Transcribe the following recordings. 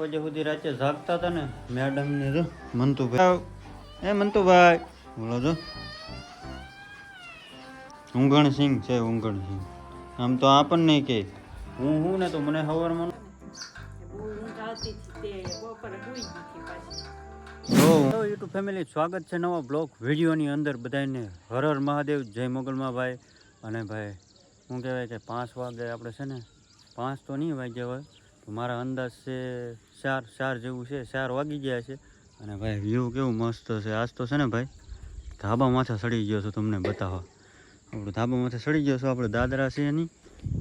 વાગે સુધી રાતે જાગતા હતા ને મેડમ ને જો મંતુભાઈ. એ મંતુભાઈ. બોલો જો. ઊંઘણ સિંહ છે ઊંઘણ સિંહ આમ તો આપણને કે. હું હું ને તો મને હવારમાં હેલો યુટ્યુબ ફેમિલી સ્વાગત છે નવા બ્લોગ વિડીયોની અંદર બધાને હરર હર મહાદેવ જય મોગલમાં ભાઈ અને ભાઈ શું કહેવાય કે પાંચ વાગે આપણે છે ને પાંચ તો નહીં વાગ્યા હોય. તો મારા અંદાજ છે ચાર ચાર જેવું છે, ચાર વાગી ગયા છે. અને ભાઈ વ્યૂ કેવું મસ્ત છે. આજ તો છે ને ભાઈ, ધાબા માથે સડી ગયો છું તમને બતાવવા. આપણે ધાબા માથે સડી ગયો છું, આપણે દાદરા છે નહીં.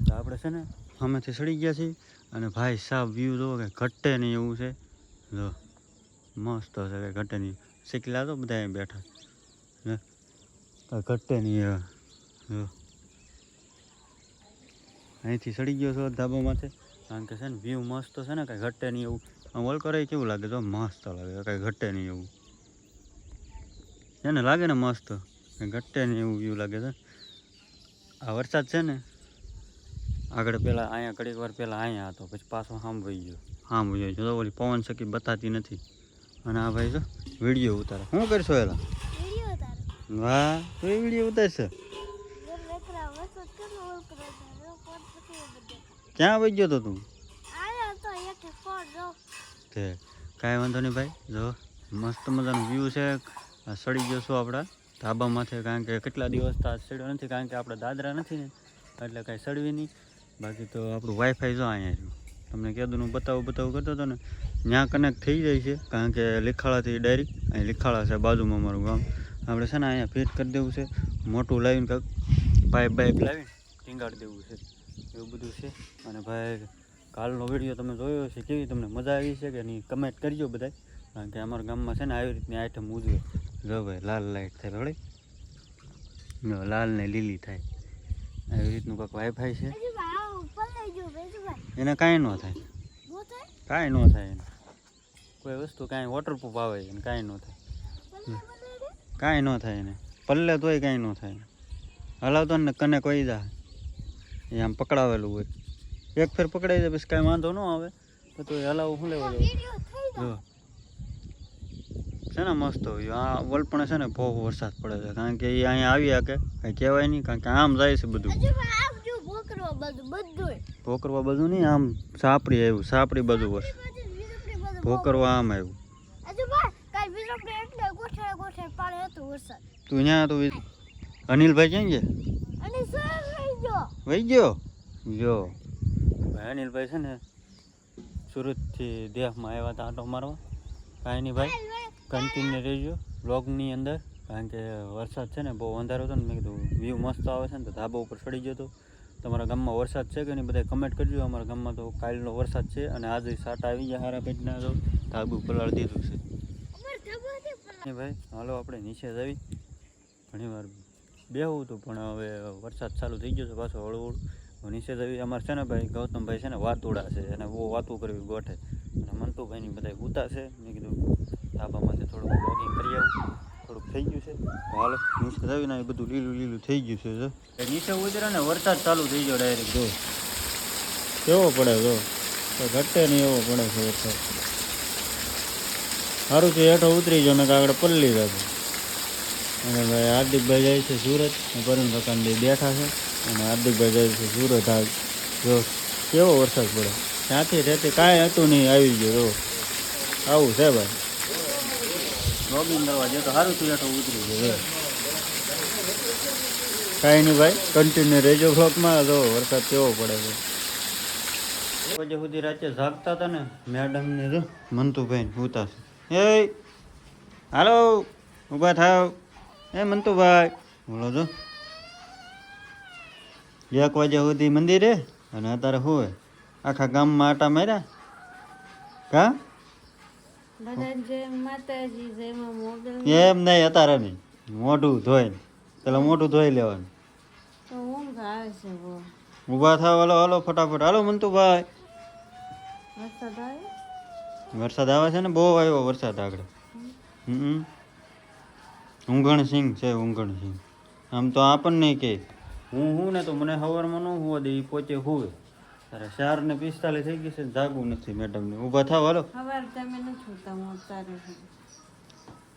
તો આપણે છે ને સામેથી સડી ગયા છીએ. અને ભાઈ સાહેબ વ્યૂ જોવો કે ઘટે નહીં એવું છે. જો, મસ્ત છે કે ઘટે નહીં. શીખલા તો બધા બેઠા. ઘટે નહીં હવે જો. અહીંથી સડી ગયો છો ધાબામાંથી કારણ કે છે ને વ્યૂ મસ્ત છે ને કાંઈ ઘટે નહીં એવું. કરે કેવું લાગે તો મસ્ત લાગે કાંઈ ઘટે નહીં એવું. છે ને લાગે ને મસ્ત. ઘટે નહીં એવું વ્યૂ લાગે છે. આ વરસાદ છે ને આગળ પહેલાં અહીંયા ઘડીક વાર પહેલાં અહીંયા હતો પછી પાછો સાંભળી ગયો. સાંભળી ગયો. જો ઓલી પવન શકી બતાતી નથી. અને આ ભાઈ જો વીડિયો ઉતારે. શું કરશો એલા? વાહ તો એ વીડિયો ઉતારશે નકરા વસત કરો ઓકરા તારો કોણ પકડી બધે ક્યાં આવી ગયો તો તું? તો કાંઈ વાંધો નહીં ભાઈ. જો મસ્ત મજાનું વ્યૂ છે. સડી ગયો છું આપણા ધાબામાંથી કારણ કે કેટલા દિવસ તો સડ્યો નથી કારણ કે આપણે દાદરા નથી ને એટલે કાંઈ સડવી નહીં. બાકી તો આપણું વાઈફાઈ જો અહીંયા તમને કીધું હું બતાવું બતાવું કરતો હતો ને ત્યાં કનેક્ટ થઈ જાય છે કારણ કે લીખાળાથી ડાયરેક્ટ અહીં લીખાળા છે બાજુમાં અમારું ગામ. આપણે છે ને અહીંયા ફિટ કરી દેવું છે મોટું લાવીને કાંઈક પાઇપ બાઇપ લાવીને ટીંગાડી દેવું છે. એવું બધું છે. અને ભાઈ કાલનો વીડિયો તમે જોયો છે કેવી તમને મજા આવી છે કે નહીં કમેન્ટ કરજો બધાય. કારણ કે અમારા ગામમાં છે ને આવી રીતની આઈટમ ઉજવે. જો ભાઈ લાલ લાઈટ થાય ભાઈ જો લાલ ને લીલી થાય. આવી રીતનું કંઈક વાઈફાઈ છે. એને કાંઈ ન થાય. કાંઈ ન થાય એને. કોઈ વસ્તુ કાંઈ વોટરપ્રૂફ આવે એને કાંઈ ન થાય. કાંઈ ન થાય એને. પલ્લે તોય કાંઈ ન થાય હલાવતો ને કને કોઈ જા એ આમ પકડાવેલું હોય. એક ફેર પકડાઈ જાય પછી કાંઈ વાંધો ન આવે. તો તો હલાવવું શું લેવા જો. છે ને મસ્ત હોય આ વલપણે છે ને બહુ વરસાદ પડે છે. કારણ કે એ અહીંયા આવી શકે. કાંઈ કહેવાય નહીં કારણ કે આમ જાય છે બધું. ભોકરવા બધું નહીં આમ સાપડી આવ્યું. સાપડી બધું વર્ષ ભોકરવા આમ આવ્યું. તું ત્યાં તો અનિલભાઈ ક્યાં ગયો? વહી ગયો? જો. ભાઈ અનિલભાઈ છે ને સુરતથી દેહમાં આવ્યા હતા આટો મારવા. કાંઈ નહીં ભાઈ કન્ટિન્યુ રહેજો બ્લોગની અંદર. કારણ કે વરસાદ છે ને બહુ અંધારો હતો ને મેં કીધું વ્યૂ મસ્ત આવે છે ને તો ધાબા ઉપર ચડી ગયો હતો. તમારા ગામમાં વરસાદ છે કે નહીં બધા કમેન્ટ કરજો. અમારા ગામમાં તો કાલનો વરસાદ છે અને આજે સાટા આવી ગયા હારા પેટના તો. ધાબુ પલાળ દીધું છે. ભાઈ હાલો આપણે નીચે જ આવી. ઘણી વાર બેહવું હતું પણ હવે વરસાદ ચાલુ થઈ ગયો છે પાછો હળવું નીચે જ આવી. અમારે છે ને ભાઈ, ગૌતમભાઈ છે ને વાતુડા છે અને બહુ વાતું કરવી ગોઠે. અને મંતુભાઈની બધા ઉતા છે. મેં કીધું ધાબામાંથી થોડુંક બ્લોગિંગ કરી આવું. થોડુંક થઈ ગયું છે. હાલ નીચે જ આવીને એ બધું લીલું લીલું થઈ ગયું છે નીચે ઉતરે ને વરસાદ ચાલુ થઈ ગયો ડાયરેક્ટ જો. કેવો પડે જો. ઘટે નહીં એવો પડે છે વરસાદ. સારું છે, હેઠો ઉતરી મેં કે આગળ પલ્લી જતો અને ભાઈ હાર્દિકભાઈ જાય છે સુરત. કાકાને બે બેઠા છે. અને હાર્દિકભાઈ જાય છે સુરત. હાલ જો કેવો વરસાદ પડે? ત્યાંથી રહેતી કાંઈ હતું નહીં આવી ગયો. જો આવું છે ભાઈ. લોગિંગ કરવા તો સારું થયું હેઠો ઉતરી ગયો. કાંઈ નહીં ભાઈ કન્ટિન્યુ રહેજો બ્લોકમાં જો વરસાદ કેવો પડે છે. પછી સુધી રાતે જાગતા હતા ને મેડમ ને જો મંતુભાઈ છે. એ હાલો ઊભા થાવ. એ મંતુભાઈ? બોલો તો. એક વાગ્યા સુધી મંદિરે અને અત્યારે હોય આખા ગામમાં આટા માર્યા? કા? એમ નહીં અત્યારે નહીં. મોઢું ધોઈને. પેલા મોઢું ધોઈ લેવાનું. તો ઊંઘ આવે છે બહુ. ઊભા થાવ હાલો હલો ફટાફટ. હાલો મંતુભાઈ. વરસાદ આવે? વરસાદ આવે છે ને? બહુ આવ્યો વરસાદ આગળ. હમ. ઊંઘણ સિંહ છે ઊંઘણ સિંહ આમ તો આપણને કે હું હું ને તો મને સવારમાં ન હોવા દે એ પોતે હોવે. તારે ચાર ને પિસ્તાલીસ થઈ ગઈ છે ને જાગવું નથી મેડમને. ઊભા થાવ હાલો.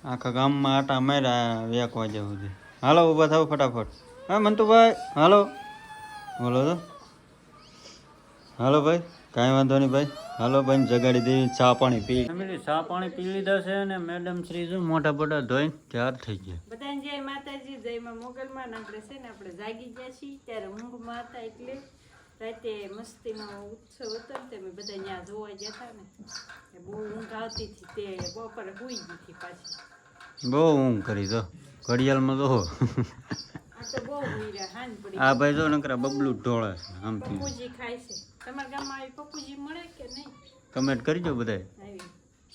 આખા ગામમાં આટા માર્યા એક વાગ્યા સુધી. હાલો ઊભા થાવ ફટાફટ. હા મંતુભાઈ હાલો. બોલો તો. હાલો ભાઈ. કાંઈ વાંધો નહીં ભાઈ. હાલો ભાઈ જગાડી દેવી ચા પાણી પી. ફેમિલી ચા પાણી પી લીધા છે અને મેડમ શ્રી જો મોટા મોટા ધોઈને તૈયાર થઈ ગયા. બધાને જય માતાજી જય માં મોગલમાં. આપણે છે ને આપણે જાગી ગયા છીએ ત્યારે ઊંઘમાં હતા એટલે રાતે મસ્તીનો ઉત્સવ હતો ને તમે બધા ત્યાં જોવા ગયા હતા ને. એ બહુ ઊંઘ આવતી હતી તે બપોરે હોઈ ગઈ હતી પાછી. બહુ ઊંઘ કરી તો. ઘડિયાળમાં તો આ તો બહુ હુઈ રહ્યા હાન પડી આ ભાઈ જો નકરા બબલું ઢોળે આમ આમથી પપ્પુજી ખાય છે. તમારા ગામમાં આવી પપ્પુજી મળે કે નહીં? કમેન્ટ કરજો બધાય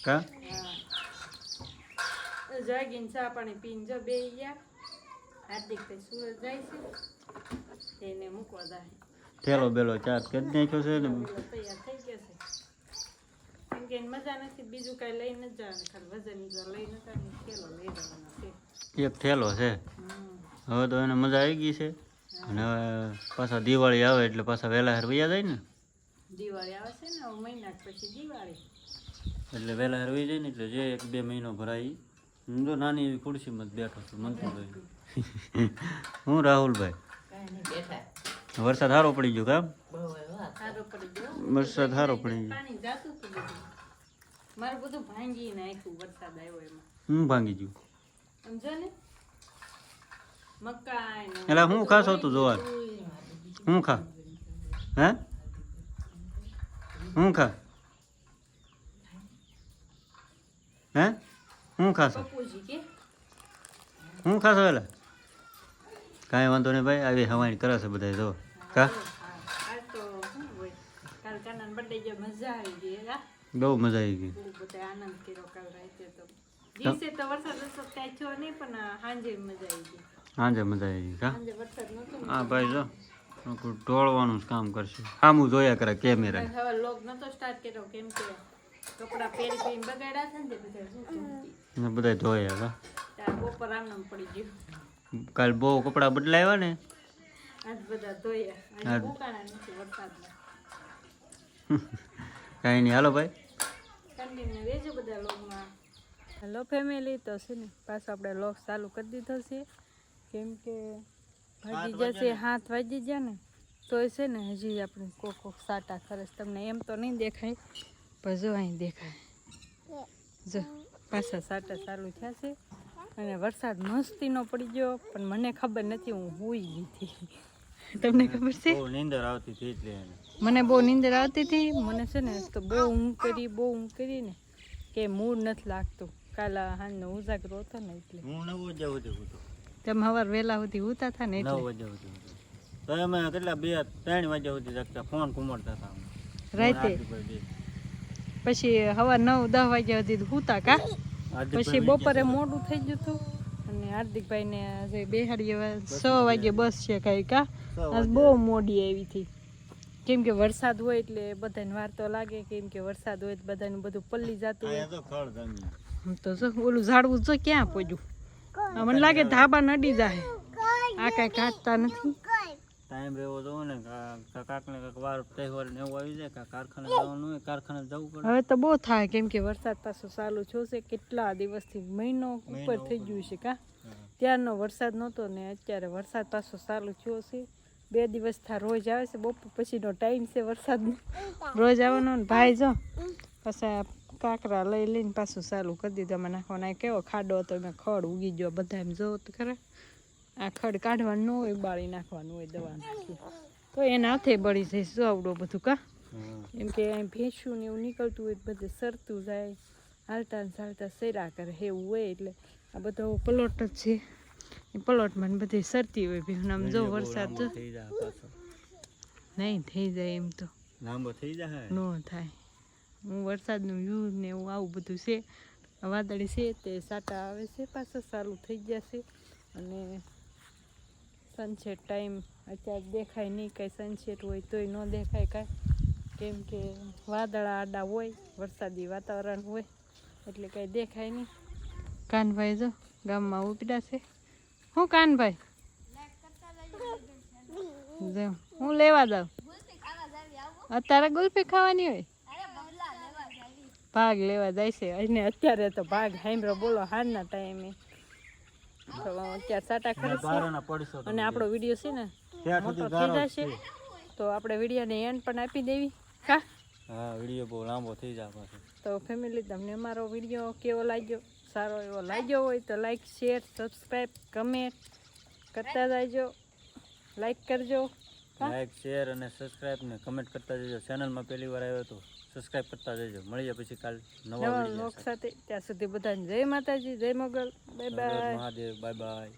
કા? હા. જાગીને ચા પાણી પીને જો બે ગયા. હાર્દિક ભાઈ સુરત જાય છે. તેને મૂકવા જાય. થેલો બેલો ચાર્જ કરી નાખ્યો છે ને. તૈયાર થઈ ગયો છે. કેમ કે મજા નથી બીજું કાંઈ લઈ નથી જવાનું. ખાલી વજન જો લઈ નતા ને થેલો લઈ જવાનો છે. એક થેલો છે. હવે તો એને મજા આવી ગઈ છે. અને હવે પાછા દિવાળી આવે એટલે પાછા વહેલા હાર વૈયા જાય ને. દિવાળી આવે ને મહિના પછી દિવાળી. એટલે વહેલા હાર વહી જાય ને એટલે જે એક બે મહિનો ભરાય હું તો નાની એવી ખુરશીમાં જ બેઠો છું મંતુભાઈ હું રાહુલભાઈ. વરસાદ સારો પડી ગયો કામ? સારો પડી ગયો. વરસાદ સારો પડી ગયો. પાણી જાતું હતું બધું. મારું બધું ભાંગી નાખ્યું વરસાદ આવ્યો એમાં. હું ભાંગી ગયું? સમજો ને મકાઈ એટલે હું ખાશો હતું જોવા? હું ખા? હે? હું ખા? હે? હું ખાશો? હું ખાશો એટલે? કાંઈ વાંધો નહીં ભાઈ આવી હવાઈ કરે છે બધા જો. કા બહુ મજા આવી ગઈ. સાંજે મજા આવી ગઈ. હા ભાઈ જો. ઢોળવાનું કામ કરશે. આમ જોયા કરે કેમેરા હવે લોગ નતો સ્ટાર્ટ કર્યો કેમ કે કપડા પહેરી પહેરી બગાડ્યા છે ને બધા શું ને બધા ધોયા ત્યાં બપોર આમ પડી ગયું. કાલ બહુ કપડા બદલાવ્યા ને? આજ બધા ધોયા. આજ- ઉકાણા નથી વરસાદમાં કાંઈ નહીં. હાલો ભાઈ. કન્ટિન્યુ બધા લોકમાં. હેલો ફેમિલી તો છે ને પાછો આપણે લોક ચાલુ કરી દીધો છે. કેમ કે વાગી જશે હાથ વાગી ગયા ને તોય છે ને હજી આપણે કોક કોક સાટા કરે તમને એમ તો નહીં દેખાય પણ જો અહીં દેખાય. જો પાછા સાટા ચાલુ થયા છે. અને વરસાદ મસ્તીનો પડી ગયો પણ મને ખબર નથી હું હોઈ ગઈ હતી. તમને ખબર છે? નીંદર આવતી હતી એટલે મને બહુ નીંદર આવતી હતી. મને છે ને તો બહુ ઊંઘ કરી બહુ ઊંઘ કરી ને કે મૂડ નથી લાગતું. કાલા હાંજનો ઉજાગરો હતો ને એટલે. હું નવો વાગ્યા જવું હતો તમે સવાર વહેલા સુધી ઉતા હતા ને નવ વાગ્યા સુધી તો. અમે કેટલા બે ત્રણ વાગ્યા સુધી જાગતા ફોન ઘુમાડતા હતા રાતે? પછી સવાર નવ દસ વાગ્યા સુધી હુતા કા? પછી બપોરે મોડું થઈ ગયું હતું. અને હાર્દિકભાઈ ને બેહાડીએ છ વાગે બસ છે કઈ કા? આજ બહુ મોડી આવી હતી. કેમ કે વરસાદ હોય એટલે બધાને વાર તો લાગે કેમ કે વરસાદ હોય તો બધાનું બધું પલ્લી જતું હોય. તો ઓલું ઝાડવું જો ક્યાં આ મને લાગે ધાબા નડી જાય. આ કઈ કાઢતા નથી. ટાઈમ રહેવો જોવો ને કાક ને કાક વાર તહેવાર ને એવું આવી જાય કાં કારખાને જવાનું હોય કારખાને જવું પડે. હવે તો બહુ થાય કેમ કે વરસાદ પાછો ચાલુ થયો છે કેટલા દિવસથી મહિનો ઉપર થઈ ગયું છે કા? ત્યારનો વરસાદ નહોતો ને અત્યારે વરસાદ પાછો ચાલુ થયો છે. બે દિવસ થા રોજ આવે છે બપોર પછીનો ટાઈમ છે વરસાદનો. રોજ આવવાનો ને ભાઈ જો પાછા કાંકરા લઈ લઈને પાછું ચાલુ કરી દીધું. અમે નાખવાના કેવો ખાડો હતો એમાં ખડ ઉગી ગયો. બધા એમ જોવો તો ખરા. આ ખડ કાઢવાનું ન હોય બાળી નાખવાનું હોય દવા નાખી તો એના હાથે બળી જાય શું આવડો બધું કા. એમ કે અહીં ભેંસું ને એવું નીકળતું હોય બધે સરતું જાય. હાલતા ને ચાલતા સૈરા કરે એવું હોય એટલે આ બધો પલોટ જ છે. એ પલોટમાં બધી સરતી હોય ભેહું આમ જો વરસાદ જો. નહીં થઈ જાય એમ તો. લાંબો થઈ જાય? ન થાય. હું વરસાદનું વ્યૂ ને એવું આવું બધું છે. વાદળી છે તે સાટા આવે છે પાછા ચાલુ થઈ ગયા છે અને સનસેટ ટાઈમ અત્યારે દેખાય નહીં કાંઈ સનસેટ હોય તોય ન દેખાય કાંઈ. કેમ કે વાદળા આડા હોય વરસાદી વાતાવરણ હોય એટલે કાંઈ દેખાય નહીં. કાનભાઈ જો ગામમાં ઉપડ્યા છે. હું કાનભાઈ? જો હું લેવા જાઉં. અત્યારે ગુલ્ફી ખાવાની હોય? ભાગ લેવા જાય છે. અને અત્યારે તો ભાગ હાઈમરો બોલો હારના ટાઈમે તો અત્યારે સાટા ખરી છે ગારાના પડશો અને આપણો વીડિયો છે ને મોટો થઈ જશે. તો આપણે વિડીયોને એન્ડ પણ આપી દેવી. હા? હા વીડિયો બહુ લાંબો થઈ જાય પાછો. તો ફેમિલી તમને અમારો વીડિયો કેવો લાગ્યો? સારો એવો લાગ્યો હોય તો લાઈક શેર સબસ્ક્રાઈબ કમેન્ટ કરતા જાયજો લાઈક કરજો? લાઈક શેર અને સબસ્ક્રાઈબ ને કમેન્ટ કરતા જજો. ચેનલમાં પહેલી વાર આવ્યો તો. સબસ્ક્રાઇબ કરતા જજો મળીએ પછી કાલ નવા લોક સાથે. ત્યાં સુધી બધાને જય માતાજી જય Mogal bye bye Mahadev bye bye